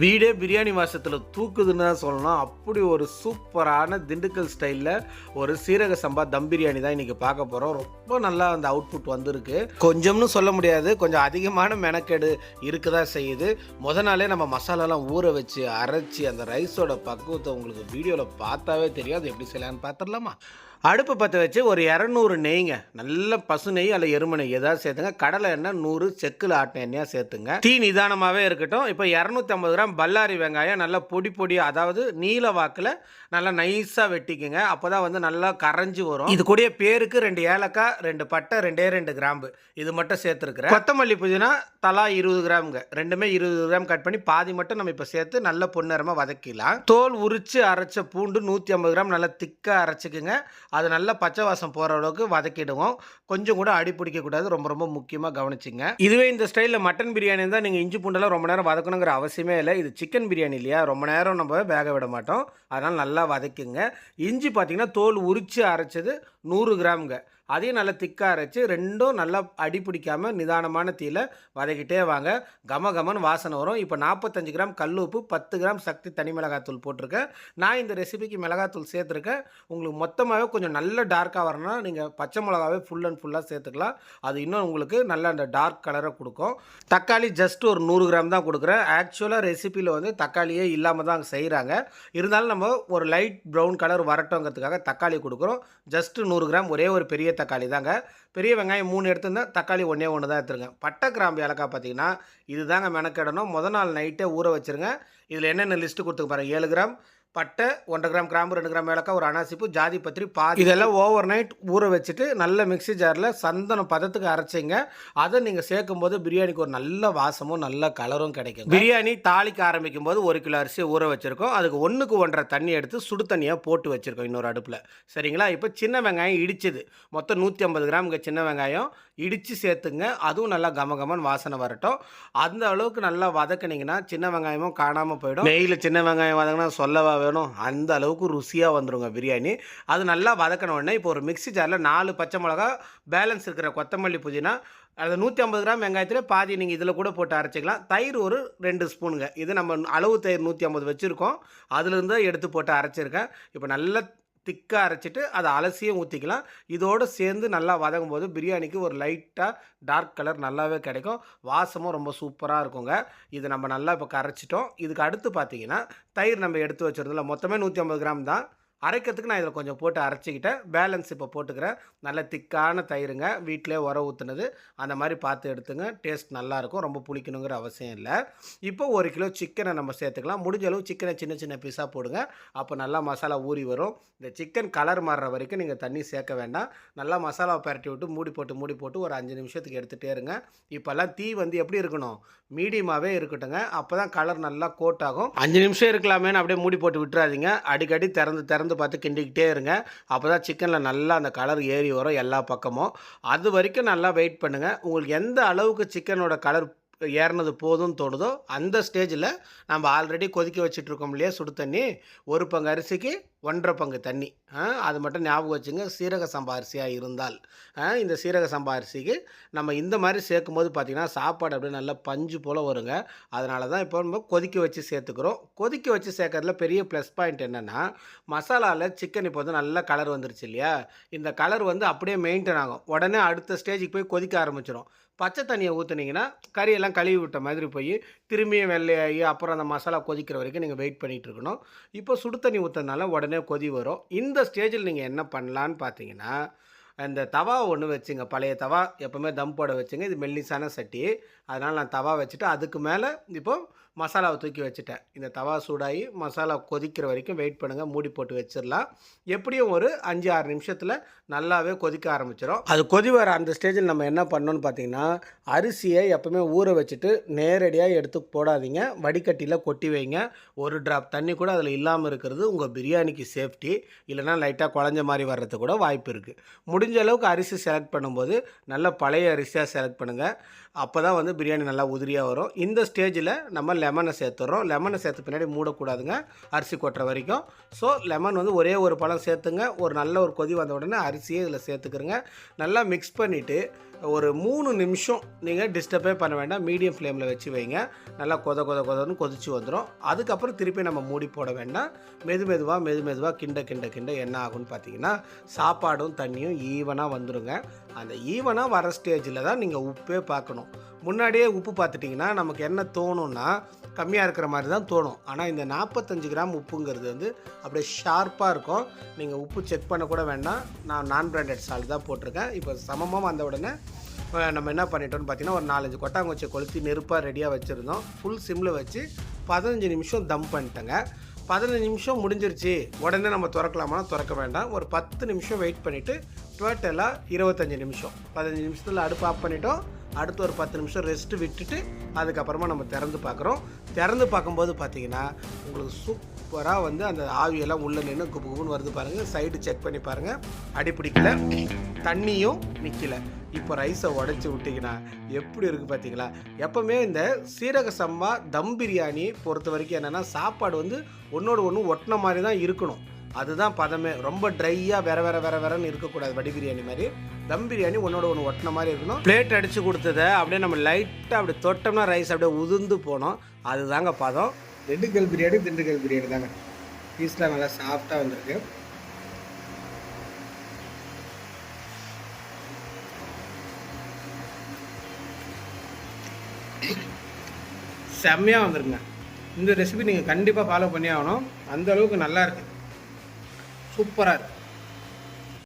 வீடே பிரியாணி வாசத்தில் தூக்குதுன்னு தான் சொல்லணும். அப்படி ஒரு சூப்பரான திண்டுக்கல் ஸ்டைலில் ஒரு சீரக சம்பா தம் பிரியாணி தான் இன்றைக்கி பார்க்க போகிறோம் ரொம்ப நல்லா அந்த அவுட்புட் வந்திருக்கு. கொஞ்சம்னு சொல்ல முடியாது. கொஞ்சம் அதிகமான மெனக்கெடு இருக்க தான் செய்யுது. முத நாளே நம்ம மசாலாலாம் ஊற வச்சு அரைச்சி அந்த ரைஸோட பக்குவத்தை உங்களுக்கு வீடியோவில் பார்த்தாவே தெரியும். அது எப்படி செய்யலான்னு பார்த்துடலாமா? அடுப்பு பற்ற வச்சு ஒரு இரநூறு நெய்ங்க. நல்ல பசு நெய் அல்ல எருமை நெய் ஏதாவது சேர்த்துங்க. கடலை எண்ணெய் நூறு செக்கில் ஆட்டின எண்ணெயாக சேர்த்துங்க. தீ நிதானமாகவே இருக்கட்டும். இப்போ இரநூத்தி ஐம்பது கிராம் பல்லாரி வெங்காயம் நல்லா பொடி பொடி அதாவது நீல வாக்கில் நல்லா நைஸாக வெட்டிக்குங்க. அப்போ தான் வந்து நல்லா கரைஞ்சி வரும். இது கூடிய பேருக்கு ரெண்டு ஏலக்காய் ரெண்டு பட்டை ரெண்டே ரெண்டு கிராம்பு. இது மட்டும் சேர்த்துருக்குறேன். கொத்தமல்லி புதினா தலா இருபது கிராமுங்க. ரெண்டுமே இருபது கிராம் கட் பண்ணி பாதி மட்டும் நம்ம இப்போ சேர்த்து நல்ல பொன்னரமாக வதக்கிடலாம். தோல் உரித்து அரைச்ச பூண்டு நூற்றி ஐம்பது கிராம் நல்லா திக்காக அரைச்சிக்குங்க. அது நல்லா பச்சை வாசம் போகிற அளவுக்கு வதக்கிடுவோம். கொஞ்சம் கூட அடி பிடிக்கக்கூடாது ரொம்ப ரொம்ப முக்கியமாக கவனிச்சிங்க. இதுவே இந்த ஸ்டைலில் மட்டன் பிரியாணி தான் நீங்கள் இஞ்சி பூண்டெல்லாம் ரொம்ப நேரம் வதக்கணுங்கிற அவசியமே இல்லை. இது சிக்கன் பிரியாணி இல்லையா? ரொம்ப நேரம் நம்ம வேக விட மாட்டோம். அதனால் நல்லா வதக்குங்க. இஞ்சி பார்த்தீங்கன்னா தோல் உரித்து அரைச்சது நூறு கிராமுங்க. அதையும் நல்லா திக்காக அரைச்சி ரெண்டும் நல்லா அடி பிடிக்காமல் நிதானமான தீயில வதக்கிட்டே வாங்க. கம கமன்னு வாசனை வரும். இப்போ நாற்பத்தஞ்சு கிராம் கல் உப்பு பத்து கிராம் சக்தி தனி மிளகாத்தூள் போட்டிருக்கேன். நான் இந்த ரெசிபிக்கு மிளகாத்தூள் சேர்த்துருக்கேன். உங்களுக்கு மொத்தமாகவே கொஞ்சம் நல்ல டார்க்காக வரணும்னா நீங்கள் பச்சை மிளகாவே ஃபுல் அண்ட் ஃபுல்லாக சேர்த்துக்கலாம். அது இன்னும் உங்களுக்கு நல்ல அந்த டார்க் கலரை கொடுக்கும். தக்காளி ஜஸ்ட் ஒரு நூறு கிராம் தான் கொடுக்குறேன். ஆக்சுவலாக ரெசிபியில் வந்து தக்காளியே இல்லாமல் தான் செய்கிறாங்க இருந்தாலும் நம்ம ஒரு லைட் ப்ரௌன் கலர் வரட்டோங்கிறதுக்காக தக்காளி கொடுக்குறோம். ஜஸ்ட் நூறு கிராம் ஒரே ஒரு பெரிய தக்காளி தாங்க. பெரிய வெங்காயம் மூணு எடுத்திருந்தேன் தக்காளி ஒன்றே ஒன்று தான் எடுத்துருங்க பட்டை கிராம்பு ஏலக்காய் பார்த்தீங்கன்னா இது தாங்க மெனக்கெடணும். முத நாள் நைட்டே ஊற வச்சுருங்க. இதில் என்னென்ன லிஸ்ட்டு கொடுத்துக்க பாருங்க. ஏழு கிராம் பட்டை ஒன்றரை கிராம் கிராம்பு ரெண்டு கிராம் ஏலக்காய் ஒரு அனாசிப்பு ஜாதி பத்திரி பாதி இதெல்லாம் ஓவர் நைட் ஊற வச்சுட்டு நல்ல மிக்ஸி ஜாரில் சந்தனம் பதத்துக்கு அரைச்சிங்க. அதை நீங்கள் சேர்க்கும் போது பிரியாணிக்கு ஒரு நல்ல வாசமும் நல்ல கலரும் கிடைக்கும் பிரியாணி தாளிக்க ஆரம்பிக்கும் போது ஒரு கிலோ அரிசி ஊற வச்சுருக்கோம். அதுக்கு ஒன்றுக்கு ஒன்றரை தண்ணி எடுத்து சுடு தண்ணியாக போட்டு வச்சுருக்கோம் இன்னொரு அடுப்பில். சரிங்களா? இப்போ சின்ன வெங்காயம் இடிச்சது. மொத்தம் நூற்றி ஐம்பது கிராமுங்க சின்ன வெங்காயம். இடித்து சேர்த்துங்க. அதுவும் நல்லா கம கமன்னு வாசனை வரட்டும். அந்த அளவுக்கு நல்லா வதக்குனீங்கன்னா சின்ன வெங்காயமும் காணாமல் போயிடும். நெய்யில் சின்ன வெங்காயம் வதங்கினா சொல்லவா வேணும். அந்த அளவுக்கு ருசியாக வந்துடுங்க பிரியாணி. அது நல்லா வதக்கின உடனே இப்போ ஒரு மிக்ஸி ஜாரில் நாலு பச்சை மிளகா பேலன்ஸ் இருக்கிற கொத்தமல்லி புதினா அதை நூற்றி ஐம்பது கிராம் வெங்காயத்தில் பாதி நீங்கள் இதில் கூட போட்டு அரைச்சிக்கலாம். தயிர் ஒரு ரெண்டு ஸ்பூனுங்க. இது நம்ம அளவு தயிர் நூற்றி ஐம்பது வச்சுருக்கோம். அதுலேருந்து எடுத்து போட்டு அரைச்சிருக்கேன். இப்போ நல்லா திக்காக அரைச்சிட்டு அதை அலசியும் ஊற்றிக்கலாம் இதோடு சேர்ந்து நல்லா வதங்கும் போது பிரியாணிக்கு ஒரு லைட்டாக டார்க் கலர் நல்லாவே கிடைக்கும். வாசமும் ரொம்ப சூப்பராக இருக்குங்க. இது நம்ம நல்லா இப்போ கரைச்சிட்டோம். இதுக்கு அடுத்து பார்த்தீங்கன்னா தயிர் நம்ம எடுத்து வச்சுருந்தோம்ல மொத்தமே நூற்றி ஐம்பது கிராம் தான். அரைக்கிறதுக்கு நான் இதில் கொஞ்சம் போட்டு அரைச்சிக்கிட்டேன். பேலன்ஸ் இப்போ போட்டுக்கிறேன். நல்ல திக்கான தயிருங்க. வீட்டிலே உர ஊற்றுனது அந்த மாதிரி பார்த்து எடுத்துங்க. டேஸ்ட் நல்லாயிருக்கும். ரொம்ப புளிக்கணுங்கிற அவசியம் இல்லை. இப்போ ஒரு கிலோ சிக்கனை நம்ம சேர்த்துக்கலாம். முடிஞ்ச அளவு சிக்கனை சின்ன சின்ன பீஸாக போடுங்க. அப்போ நல்லா மசாலா ஊறி வரும். இந்த சிக்கன் கலர் மாறுற வரைக்கும் நீங்கள் தண்ணி சேர்க்க வேண்டாம். நல்லா மசாலாவை பரட்டி விட்டு மூடி போட்டு மூடி போட்டு ஒரு அஞ்சு நிமிஷத்துக்கு எடுத்துகிட்டே இருங்க. இப்போல்லாம் தீ வந்து எப்படி இருக்கணும்? மீடியமாகவே இருக்கட்டுங்க. அப்போ தான் கலர் நல்லா கோட் ஆகும். அஞ்சு நிமிஷம் இருக்கலாமேன்னு அப்படியே மூடி போட்டு விட்டுறாதீங்க. அடிக்கடி திறந்து திறந்து பார்த்து கிண்டிக்கிட்டே இருங்க. அப்போ தான் சிக்கனில் நல்லா அந்த கலர் ஏறி வரும் எல்லா பக்கமும். அது வரைக்கும் நல்லா வெயிட் பண்ணுங்கள் உங்களுக்கு எந்த அளவுக்கு சிக்கனோட கலர் ஏறினது போதும்னு தோணுதோ அந்த ஸ்டேஜில் நம்ம ஆல்ரெடி கொதிக்க வச்சுட்ருக்கோம் இல்லையா சுடு தண்ணி. ஒரு பங்கு அரிசிக்கு ஒன்றரை பங்கு தண்ணி. ஆ, அது மட்டும் ஞாபகம் வச்சுங்க சீரக சம்பா அரிசியாக இருந்தால். இந்த சீரக சம்பா அரிசிக்கு நம்ம இந்த மாதிரி சேர்க்கும் போது பார்த்திங்கன்னா சாப்பாடு அப்படியே நல்லா பஞ்சு போல் வருங்க. அதனால தான் இப்போ நம்ம கொதிக்க வச்சு சேர்த்துக்கிறோம். கொதிக்க வச்சு சேர்க்கறதுல பெரிய ப்ளஸ் பாயிண்ட் என்னென்னா மசாலாவில் சிக்கன் இப்போ வந்து நல்ல கலர் வந்துருச்சு இல்லையா? இந்த கலர் வந்து அப்படியே மெயின்டைன் ஆகும். உடனே அடுத்த ஸ்டேஜுக்கு போய் கொதிக்க ஆரம்பிச்சிடும் பச்சை தண்ணியை ஊற்றுனீங்கன்னா கறியெல்லாம் கழுவி விட்ட மாதிரி போய் திரும்பியும் வெள்ளையாகி அப்புறம் அந்த மசாலா கொதிக்கிற வரைக்கும் நீங்கள் வெயிட் பண்ணிகிட்டு இருக்கணும். இப்போ சுடு தண்ணி ஊற்றுறதுனால உடனே கொதி வரும். இந்த ஸ்டேஜில் நீங்கள் என்ன பண்ணலான்னு பார்த்தீங்கன்னா அந்த தவா ஒன்று வச்சுங்க. பழைய தவா எப்போவுமே தம் போட வச்சுங்க. இது மெல்லிசான சட்டி. அதனால் நான் தவா வச்சுட்டு அதுக்கு மேலே இப்போது மசாலாவை தூக்கி வச்சுட்டேன். இந்த தவா சூடாகி மசாலா கொதிக்கிற வரைக்கும் வெயிட் பண்ணுங்கள் மூடி போட்டு வச்சிடலாம். எப்படியும் ஒரு அஞ்சு ஆறு நிமிஷத்தில் நல்லாவே கொதிக்க ஆரம்பிச்சிடும் அது கொதி வர அந்த ஸ்டேஜில் நம்ம என்ன பண்ணணும்னு பார்த்தீங்கன்னா அரிசியை எப்போவுமே ஊற வச்சுட்டு நேரடியாக எடுத்து போடாதீங்க. வடிகட்டியில் கொட்டி வைங்க. ஒரு ட்ராப் தண்ணி கூட அதில் இல்லாமல் இருக்கிறது உங்கள் பிரியாணிக்கு சேஃப்டி இல்லைனா லைட்டாக குழஞ்ச மாதிரி வர்றது கூட வாய்ப்பு இருக்குது முடிஞ்ச அளவுக்கு அரிசி செலக்ட் பண்ணும்போது நல்ல பழைய அரிசியாக செலக்ட் பண்ணுங்கள் அப்போ தான் வந்து பிரியாணி நல்லா உதிரியாக வரும். இந்த ஸ்டேஜில் நம்ம லெமனை சேர்த்துறோம். லெமனை சேர்த்து பின்னாடி மூடக்கூடாதுங்க. அரிசி கொட்டுற வரைக்கும். ஸோ லெமன் வந்து ஒரே ஒரு பழம் சேர்த்துங்க. ஒரு நல்ல ஒரு கொதி வந்த உடனே அரிசியே இதில் சேர்த்துக்கிறங்க. நல்லா மிக்ஸ் பண்ணிவிட்டு ஒரு மூணு நிமிஷம் நீங்கள் டிஸ்டர்பே பண்ண வேண்டாம். மீடியம் ஃப்ளேமில் வச்சு வைங்க. நல்லா கொத கொத கொதன்னு கொதிச்சு வந்துடும் அதுக்கப்புறம் திருப்பி நம்ம மூடி போட வேண்டாம். மெது மெதுவாக மெது மெதுவாக கிண்ட கிண்ட கிண்ட என்ன ஆகும்னு பார்த்தீங்கன்னா சாப்பாடும் தண்ணியும் ஈவனாக வந்துடுங்க அந்த ஈவனாக வர ஸ்டேஜில் தான் நீங்கள் உப்பே பார்க்கணும். முன்னாடியே உப்பு பார்த்துட்டிங்கன்னா நமக்கு என்ன தோணும்னா கம்மியாக இருக்கிற மாதிரி தான் தோணும். ஆனால் இந்த நாற்பத்தஞ்சு கிராம் உப்புங்கிறது வந்து அப்படியே ஷார்ப்பாக இருக்கும். நீங்கள் உப்பு செக் பண்ண கூட வேண்டாம். நான் நான் பிராண்டட் சால்ட் தான் போட்டிருக்கேன். இப்போ சமமாக வந்த உடனே நம்ம என்ன பண்ணிட்டோம்னு பார்த்தீங்கன்னா ஒரு நாலஞ்சு கொட்டாங்குச்சியை கொளுத்தி நெருப்பாக ரெடியாக வச்சுருந்தோம். ஃபுல் சிம்மில் வச்சு பதினஞ்சு நிமிஷம் தம் பண்ணிட்டேங்க. பதினஞ்சு நிமிஷம் முடிஞ்சிருச்சு. உடனே நம்ம திறக்கலாமா திறக்க வேண்டாம். ஒரு பத்து நிமிஷம் வெயிட் பண்ணிவிட்டு டோட்டலாக இருபத்தஞ்சி நிமிஷம். பதினஞ்சு நிமிஷத்தில் அடுப்பு ஆஃப் பண்ணிட்டோம். அடுத்து ஒரு பத்து நிமிஷம் ரெஸ்ட்டு விட்டுட்டு அதுக்கப்புறமா நம்ம திறந்து பார்க்குறோம். திறந்து பார்க்கும்போது பார்த்தீங்கன்னா உங்களுக்கு சூப்பராக வந்து அந்த ஆவியெல்லாம் உள்ளே நின்று குப்பு குப்புன்னு வருது பாருங்கள் சைடு செக் பண்ணி பாருங்கள் அடி பிடிக்கல. தண்ணியும் நிற்கல இப்போ ரைஸை உடச்சி விட்டிங்கன்னா எப்படி இருக்குது பார்த்தீங்களா? எப்போவுமே இந்த சீரக சம்பா தம் பிரியாணி பொறுத்த வரைக்கும் என்னென்னா சாப்பாடு வந்து ஒன்றோடு ஒன்று ஒட்டின மாதிரி தான் இருக்கணும். அதுதான் பதமே. ரொம்ப ட்ரையாக வேற வேற வேற வேறன்னு இருக்கக்கூடாது வடி பிரியாணி மாதிரி. தம் பிரியாணி ஒன்றோட ஒன்று ஒட்டின மாதிரி இருக்கணும். பிளேட் அடித்து கொடுத்ததை அப்படியே நம்ம லைட்டாக அப்படி தொட்டோம்னா ரைஸ் அப்படியே உதிர்ந்து போனோம். அதுதாங்க பதம். திண்டுக்கல் பிரியாணி திண்டுக்கல் பிரியாணி தாங்க. பீஸ்லாம் நல்லா சாஃப்டாக வந்திருக்கு. செம்மையாக வந்துருங்க இந்த ரெசிபி நீங்கள் கண்டிப்பாக ஃபாலோ பண்ணி ஆகணும். அந்த அளவுக்கு நல்லா சூப்பராக இருக்கு